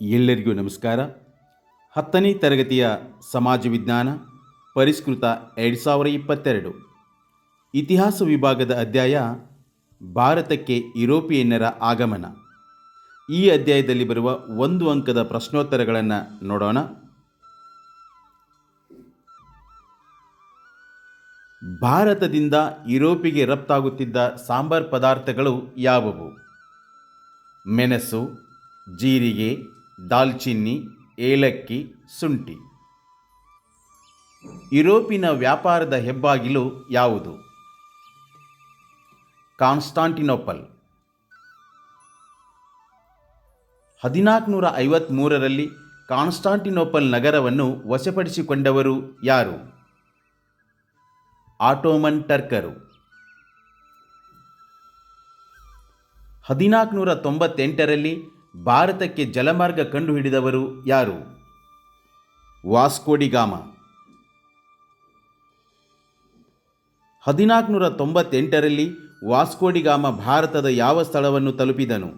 ಎಲ್ಲರಿಗೂ ನಮಸ್ಕಾರ. ಹತ್ತನೇ ತರಗತಿಯ ಸಮಾಜ ವಿಜ್ಞಾನ, ಪರಿಷ್ಕೃತ ಎರಡು ಸಾವಿರ ಇಪ್ಪತ್ತೆರಡು. ಇತಿಹಾಸ ವಿಭಾಗದ ಅಧ್ಯಾಯ ಭಾರತಕ್ಕೆ ಯುರೋಪಿಯನ್ನರ ಆಗಮನ. ಈ ಅಧ್ಯಾಯದಲ್ಲಿ ಬರುವ ಒಂದು ಅಂಕದ ಪ್ರಶ್ನೋತ್ತರಗಳನ್ನು ನೋಡೋಣ. ಭಾರತದಿಂದ ಯುರೋಪಿಗೆ ರಫ್ತಾಗುತ್ತಿದ್ದ ಸಾಂಬಾರ್ ಪದಾರ್ಥಗಳು ಯಾವುವು? ಮೆಣಸು, ಜೀರಿಗೆ ದಾಲ್ಚಿನ್ನಿ, ಏಲಕ್ಕಿ, ಶುಂಠಿ. ಯುರೋಪಿನ ವ್ಯಾಪಾರದ ಹೆಬ್ಬಾಗಿಲು ಯಾವುದು? ಕಾನ್ಸ್ಟಾಂಟಿನೋಪಲ್. ಹದಿನಾಲ್ಕುನೂರ ಐವತ್ತ್ಮೂರರಲ್ಲಿ ಕಾನ್ಸ್ಟಾಂಟಿನೋಪಲ್ ನಗರವನ್ನು ವಶಪಡಿಸಿಕೊಂಡವರು ಯಾರು? ಆಟೋಮನ್ ಟರ್ಕರು. ಹದಿನಾಲ್ಕುನೂರ ತೊಂಬತ್ತೆಂಟರಲ್ಲಿ ಭಾರತಕ್ಕೆ ಜಲಮಾರ್ಗ ಕಂಡುಹಿಡಿದವರು ಯಾರು? ವಾಸ್ಕೋಡಿಗಾಮ. ಹದಿನಾಲ್ಕುನೂರ ತೊಂಬತ್ತೆಂಟರಲ್ಲಿ ವಾಸ್ಕೋಡಿಗಾಮ ಭಾರತದ ಯಾವ ಸ್ಥಳವನ್ನು ತಲುಪಿದನು?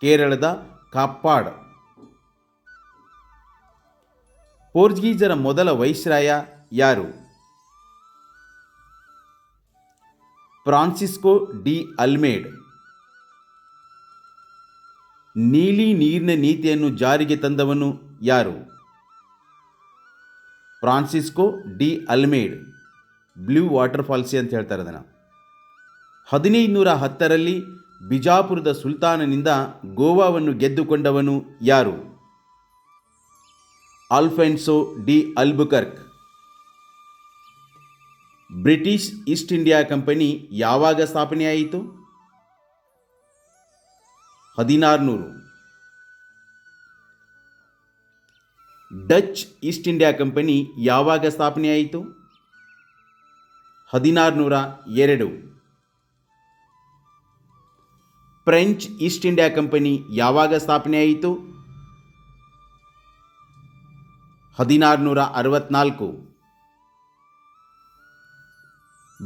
ಕೇರಳದ ಕಾಪ್ಪಾಡ್. ಪೋರ್ಚುಗೀಸರ ಮೊದಲ ವೈಸ್ರಾಯ ಯಾರು? Francisco de Almeida. ನೀಲಿ ನೀರಿನ ನೀತಿಯನ್ನು ಜಾರಿಗೆ ತಂದವನು ಯಾರು? Francisco de Almeida, blue water policy ಅಂತ ಹೇಳ್ತಾರೆ ಅದನ್ನು. ಹದಿನೈದುನೂರ ಹತ್ತರಲ್ಲಿ ಬಿಜಾಪುರದ ಸುಲ್ತಾನನಿಂದ ಗೋವಾವನ್ನು ಗೆದ್ದುಕೊಂಡವನು ಯಾರು? Alfonso de Albuquerque. British East India company ಯಾವಾಗ ಸ್ಥಾಪನೆಯಾಯಿತು? ಹದಿನಾರುನೂರು. ಡಚ್ ಈಸ್ಟ್ ಇಂಡಿಯಾ ಕಂಪನಿ ಯಾವಾಗ ಸ್ಥಾಪನೆಯಾಯಿತು ಹದಿನಾರುನೂರ ಎರಡು. ಫ್ರೆಂಚ್ ಈಸ್ಟ್ ಇಂಡಿಯಾ ಕಂಪನಿ ಯಾವಾಗ ಸ್ಥಾಪನೆಯಾಯಿತು ಹದಿನಾರುನೂರ ಅರವತ್ನಾಲ್ಕು.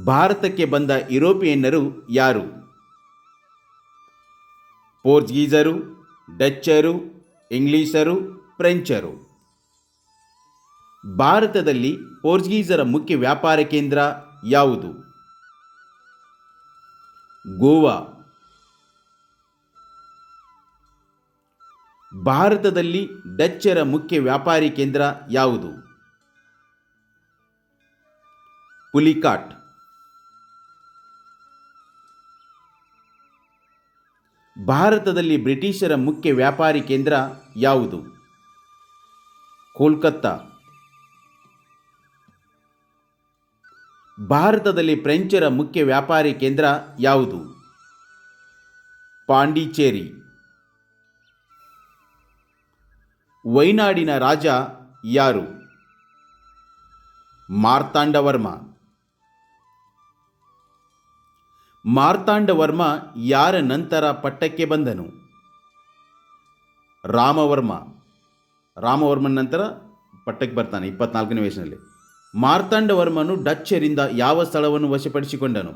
ಭಾರತಕ್ಕೆ ಬಂದ ಯುರೋಪಿಯನ್ನರು ಯಾರು? ಪೋರ್ಚುಗೀಸರು, ಡಚ್ಚರು, ಇಂಗ್ಲಿಷರು, ಫ್ರೆಂಚರು. ಭಾರತದಲ್ಲಿ ಪೋರ್ಚುಗೀಸರ ಮುಖ್ಯ ವ್ಯಾಪಾರ ಕೇಂದ್ರ ಯಾವುದು? ಗೋವಾ. ಭಾರತದಲ್ಲಿ ಡಚ್ಚರ ಮುಖ್ಯ ವ್ಯಾಪಾರಿ ಕೇಂದ್ರ ಯಾವುದು? ಪುಲಿಕಾಟ್. ಭಾರತದಲ್ಲಿ ಬ್ರಿಟಿಷರ ಮುಖ್ಯ ವ್ಯಾಪಾರಿ ಕೇಂದ್ರ ಯಾವುದು? ಕೋಲ್ಕತ್ತಾ. ಭಾರತದಲ್ಲಿ ಫ್ರೆಂಚರ ಮುಖ್ಯ ವ್ಯಾಪಾರಿ ಕೇಂದ್ರ ಯಾವುದು? ಪಾಂಡಿಚೇರಿ. ವೈನಾಡಿನ ರಾಜ ಯಾರು? ಮಾರ್ತಾಂಡವರ್ಮ. ಮಾರ್ತಾಂಡವರ್ಮ ಯಾರ ನಂತರ ಪಟ್ಟಕ್ಕೆ ಬಂದನು? ರಾಮವರ್ಮ. ರಾಮವರ್ಮನ ನಂತರ ಪಟ್ಟಕ್ಕೆ ಬರ್ತಾನೆ ಇಪ್ಪತ್ನಾಲ್ಕನೇ ವಯಸ್ಸಿನಲ್ಲಿ ಮಾರ್ತಾಂಡವರ್ಮನು ಡಚ್ಚರಿಂದ ಯಾವ ಸ್ಥಳವನ್ನು ವಶಪಡಿಸಿಕೊಂಡನು?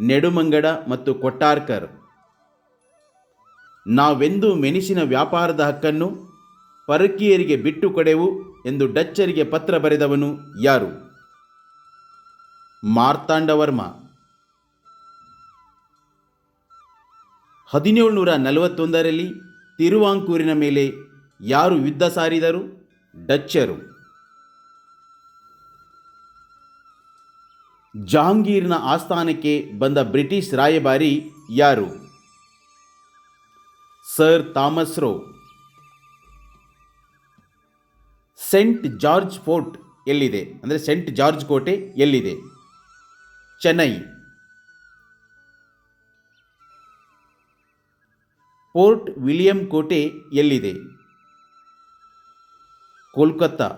ನೆಡುಮಂಗಡ ಮತ್ತು ಕೊಟ್ಟಾರ್ಕರ್. ನಾವೆಂದು ಮೆಣಸಿನ ವ್ಯಾಪಾರದ ಹಕ್ಕನ್ನು ಪರಕೀಯರಿಗೆ ಬಿಟ್ಟು ಕೊಡೆವು ಎಂದು ಡಚ್ಚರಿಗೆ ಪತ್ರ ಬರೆದವನು ಯಾರು? ಮಾರ್ತಾಂಡವರ್ಮ. ಹದಿನೇಳುನೂರ ನಲವತ್ತೊಂದರಲ್ಲಿ ತಿರುವಾಂಕೂರಿನ ಮೇಲೆ ಯಾರು ಯುದ್ಧ ಸಾರಿದರು? ಡಚ್ಚರು. ಜಹಾಂಗೀರ್ನ ಆಸ್ಥಾನಕ್ಕೆ ಬಂದ ಬ್ರಿಟಿಷ್ ರಾಯಭಾರಿ ಯಾರು? Sir Thomas Roe. Saint George Fort ಎಲ್ಲಿದೆ? ಅಂದರೆ ಸೆಂಟ್ ಜಾರ್ಜ್ ಕೋಟೆ ಎಲ್ಲಿದೆ? ಚೆನ್ನೈ. ಪೋರ್ಟ್ ವಿಲಿಯಂ ಕೋಟೆ ಎಲ್ಲಿದೆ? ಕೋಲ್ಕತ್ತಾ.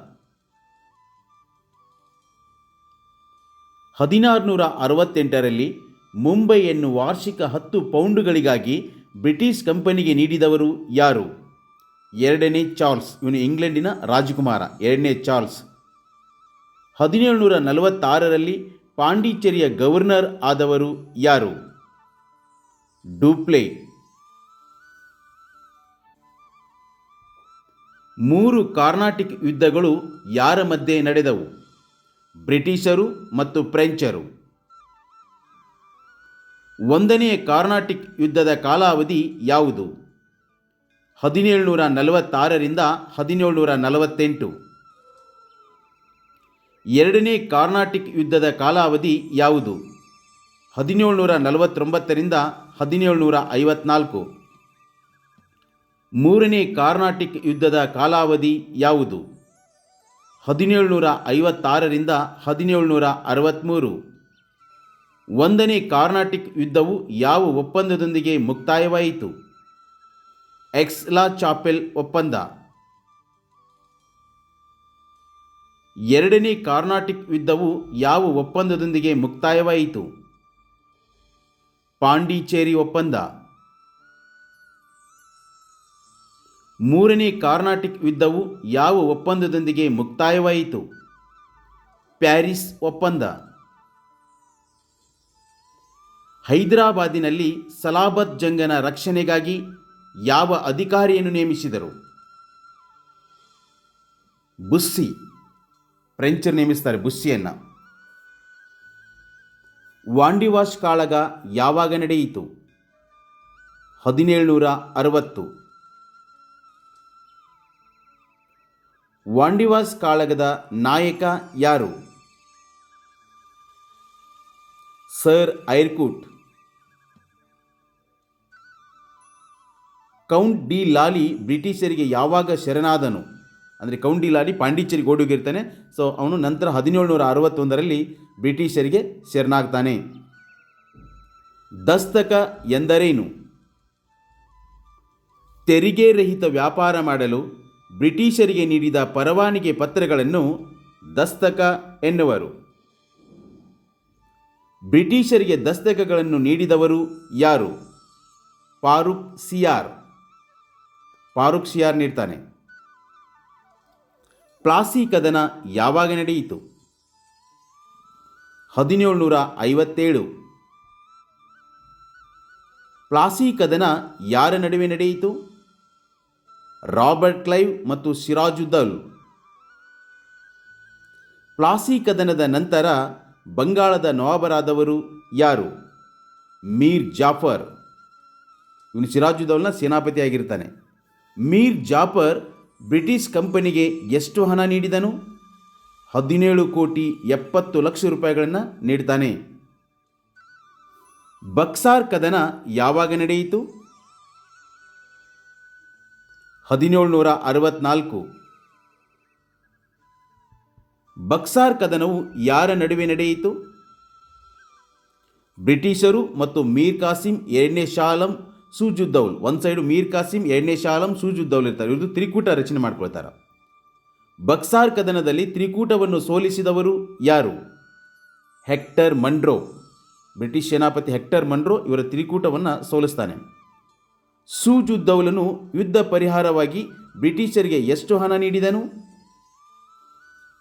ಹದಿನಾರುನೂರ ಅರವತ್ತೆಂಟರಲ್ಲಿ ಮುಂಬೈಯನ್ನು ವಾರ್ಷಿಕ ಹತ್ತು ಪೌಂಡುಗಳಿಗಾಗಿ ಬ್ರಿಟಿಷ್ ಕಂಪನಿಗೆ ನೀಡಿದವರು ಯಾರು? ಎರಡನೇ ಚಾರ್ಲ್ಸ್, ಇವನು ಇಂಗ್ಲೆಂಡಿನ ರಾಜಕುಮಾರ. ಎರಡನೇ ಚಾರ್ಲ್ಸ್. ಹದಿನೇಳುನೂರ ನಲವತ್ತಾರರಲ್ಲಿ ಪಾಂಡಿಚೇರಿಯ ಗವರ್ನರ್ ಆದವರು ಯಾರು? ಡೂಪ್ಲೆ. ಮೂರು ಕಾರ್ನಾಟಿಕ್ ಯುದ್ಧಗಳು ಯಾರ ಮಧ್ಯೆ ನಡೆದವು? ಬ್ರಿಟಿಷರು ಮತ್ತು ಫ್ರೆಂಚರು. ಒಂದನೆಯ ಕಾರ್ನಾಟಿಕ್ ಯುದ್ಧದ ಕಾಲಾವಧಿ ಯಾವುದು? ಹದಿನೇಳುನೂರ ನಲವತ್ತಾರರಿಂದ ಹದಿನೇಳುನೂರ ನಲವತ್ತೆಂಟು ಎರಡನೇ ಕಾರ್ನಾಟಿಕ್ ಯುದ್ಧದ ಕಾಲಾವಧಿ ಯಾವುದು? ಹದಿನೇಳುನೂರ ನಲವತ್ತೊಂಬತ್ತರಿಂದ ಹದಿನೇಳುನೂರ ಐವತ್ನಾಲ್ಕು ಮೂರನೇ ಕಾರ್ನಾಟಿಕ್ ಯುದ್ಧದ ಕಾಲಾವಧಿ ಯಾವುದು? ಹದಿನೇಳುನೂರ ಐವತ್ತಾರರಿಂದ ಹದಿನೇಳುನೂರ ಅರವತ್ತ್ಮೂರು ಒಂದನೇ ಕಾರ್ನಾಟಿಕ್ ಯುದ್ಧವು ಯಾವ ಒಪ್ಪಂದದೊಂದಿಗೆ ಮುಕ್ತಾಯವಾಯಿತು? ಎಕ್ಸ್ಲಾ ಚಾಪೆಲ್ ಒಪ್ಪಂದ. ಎರಡನೇ ಕಾರ್ನಾಟಿಕ್ ಯುದ್ಧವು ಯಾವ ಒಪ್ಪಂದದೊಂದಿಗೆ ಮುಕ್ತಾಯವಾಯಿತು? ಪಾಂಡಿಚೇರಿ ಒಪ್ಪಂದ. ಮೂರನೇ ಕಾರ್ನಾಟಿಕ್ ಯುದ್ಧವು ಯಾವ ಒಪ್ಪಂದದೊಂದಿಗೆ ಮುಕ್ತಾಯವಾಯಿತು? ಪ್ಯಾರಿಸ್ ಒಪ್ಪಂದ. ಹೈದರಾಬಾದಿನಲ್ಲಿ ಸಲಾಬತ್ ಜಂಗನ ರಕ್ಷಣೆಗಾಗಿ ಯಾವ ಅಧಿಕಾರಿಯನ್ನು ನೇಮಿಸಿದರು? ಬುಸ್ಸಿ. ಫ್ರೆಂಚರು ನೇಮಿಸ್ತಾರೆ ಬುಸ್ಸಿಯನ್ನು. ವಾಂಡಿವಾಶ್ ಕಾಳಗ ಯಾವಾಗ ನಡೆಯಿತು? ಹದಿನೇಳುನೂರ ಅರವತ್ತು. ವಾಂಡಿವಾಸ್ ಕಾಳಗದ ನಾಯಕ ಯಾರು? Sir Eyre Coote. ಕೌಂಟ್ ಡಿ ಲಾಲಿ ಬ್ರಿಟಿಷರಿಗೆ ಯಾವಾಗ ಶರಣಾದನು? ಅಂದರೆ ಕೌಂಟ್ ಡಿ ಲಾಲಿ ಪಾಂಡಿಚೇರಿಗೆ ಓಡೋಗಿರ್ತಾನೆ. ಸೊ ಅವನು ನಂತರ ಹದಿನೇಳುನೂರ ಅರವತ್ತೊಂದರಲ್ಲಿ ಬ್ರಿಟಿಷರಿಗೆ ಶರಣಾಗ್ತಾನೆ. ದಸ್ತಕ ಎಂದರೇನು? ತೆರಿಗೆ ರಹಿತ ವ್ಯಾಪಾರ ಮಾಡಲು ಬ್ರಿಟಿಷರಿಗೆ ನೀಡಿದ ಪರವಾನಿಗೆ ಪತ್ರಗಳನ್ನು ದಸ್ತಕ ಎನ್ನುವರು. ಬ್ರಿಟಿಷರಿಗೆ ದಸ್ತಕಗಳನ್ನು ನೀಡಿದವರು ಯಾರು? ಫಾರೂಕ್ ಸಿಯಾರ್. ಫಾರೂಕ್ ಸಿಯಾರ್ ನೀಡ್ತಾನೆ. ಪ್ಲಾಸಿ ಕದನ ಯಾವಾಗ ನಡೆಯಿತು? ಹದಿನೇಳುನೂರ ಐವತ್ತೇಳು. ಪ್ಲಾಸಿ ಕದನ ಯಾರ ನಡುವೆ ನಡೆಯಿತು? ರಾಬರ್ಟ್ ಕ್ಲೈವ್ ಮತ್ತು ಸಿರಾಜುದ್ದೌಲ್ ಪ್ಲಾಸಿ ಕದನದ ನಂತರ ಬಂಗಾಳದ ನವಾಬರಾದವರು ಯಾರು? ಮೀರ್ ಜಾಫರ್. ಇವನು ಸಿರಾಜುದ್ದೌಲ್ನ ಸೇನಾಪತಿಯಾಗಿರ್ತಾನೆ ಮೀರ್ ಜಾಫರ್ ಬ್ರಿಟಿಷ್ ಕಂಪನಿಗೆ ಎಷ್ಟು ಹಣ ನೀಡಿದನು? ಹದಿನೇಳು ಕೋಟಿ ಎಪ್ಪತ್ತು ಲಕ್ಷ ರೂಪಾಯಿಗಳನ್ನು ನೀಡ್ತಾನೆ. ಬಕ್ಸಾರ್ ಕದನ ಯಾವಾಗ ನಡೆಯಿತು? ಹದಿನೇಳುನೂರ ಅರವತ್ನಾಲ್ಕು. ಬಕ್ಸಾರ್ ಕದನವು ಯಾರ ನಡುವೆ ನಡೆಯಿತು? ಬ್ರಿಟಿಷರು ಮತ್ತು ಮೀರ್ ಕಾಸಿಂ ಎರಡನೇ ಶಾಲಂ ಸೂಜುದ್ದೌಲ್. ಒಂದು ಸೈಡು ಮೀರ್ ಕಾಸಿಂ, ಎರಡನೇ ಶಾಲಂ ಸೂಜುದ್ದೌಲ್ ಇರ್ತಾರೆ. ಇವರು ತ್ರಿಕೂಟ ರಚನೆ ಮಾಡ್ಕೊಳ್ತಾರೆ. ಬಕ್ಸಾರ್ ಕದನದಲ್ಲಿ ತ್ರಿಕೂಟವನ್ನು ಸೋಲಿಸಿದವರು ಯಾರು? Hector Munro. ಬ್ರಿಟಿಷ್ ಸೇನಾಪತಿ ಹೆಕ್ಟರ್ ಮಂಡ್ರೋ ಇವರ ತ್ರಿಕೂಟವನ್ನು ಸೋಲಿಸ್ತಾನೆ. ಸೂಜುದ್ದೌಲನು ಯುದ್ಧ ಪರಿಹಾರವಾಗಿ ಬ್ರಿಟಿಷರಿಗೆ ಎಷ್ಟು ಹಣ ನೀಡಿದನು?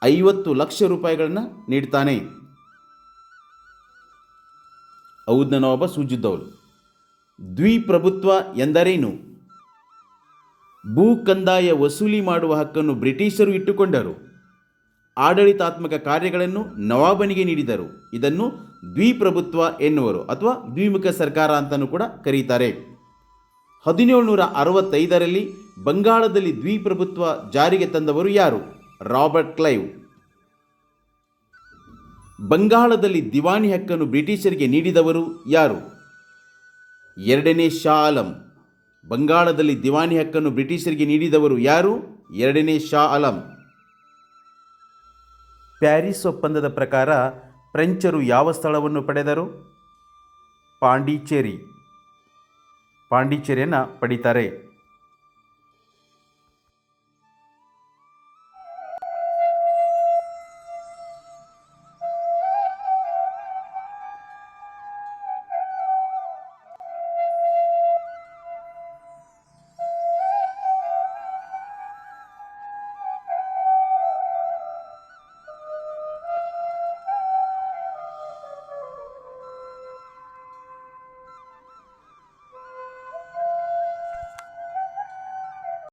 ಐವತ್ತು ಲಕ್ಷ ರೂಪಾಯಿಗಳನ್ನು ನೀಡ್ತಾನೆ. ಔದ್ನ ನವಾಬ ಸೂಜುದ್ದೌಲ್ ದ್ವಿಪ್ರಭುತ್ವ ಎಂದರೇನು? ಭೂ ಕಂದಾಯ ವಸೂಲಿ ಮಾಡುವ ಹಕ್ಕನ್ನು ಬ್ರಿಟಿಷರು ಇಟ್ಟುಕೊಂಡರು. ಆಡಳಿತಾತ್ಮಕ ಕಾರ್ಯಗಳನ್ನು ನವಾಬನಿಗೆ ನೀಡಿದರು. ಇದನ್ನು ದ್ವಿಪ್ರಭುತ್ವ ಎನ್ನುವರು ಅಥವಾ ದ್ವಿಮುಖ ಸರ್ಕಾರ ಅಂತಲೂ ಕೂಡ ಕರೀತಾರೆ. ಹದಿನೇಳುನೂರ ಅರವತ್ತೈದರಲ್ಲಿ ಬಂಗಾಳದಲ್ಲಿ ದ್ವಿಪ್ರಭುತ್ವ ಜಾರಿಗೆ ತಂದವರು ಯಾರು? Robert Clive. ಬಂಗಾಳದಲ್ಲಿ ದಿವಾನಿ ಹಕ್ಕನ್ನು ಬ್ರಿಟಿಷರಿಗೆ ನೀಡಿದವರು ಯಾರು? ಎರಡನೇ ಶಾ ಆಲಂ ಬಂಗಾಳದಲ್ಲಿ ದಿವಾನಿ ಹಕ್ಕನ್ನು ಬ್ರಿಟಿಷರಿಗೆ ನೀಡಿದವರು ಯಾರು? ಎರಡನೇ ಶಾ ಆಲಂ ಪ್ಯಾರಿಸ್ ಒಪ್ಪಂದದ ಪ್ರಕಾರ ಫ್ರೆಂಚರು ಯಾವ ಸ್ಥಳವನ್ನು ಪಡೆದರು? ಪಾಂಡಿಚೇರಿ. ಪಾಂಡಿಚೇರಿಯನ್ನು ಪಡಿತಾರೆ.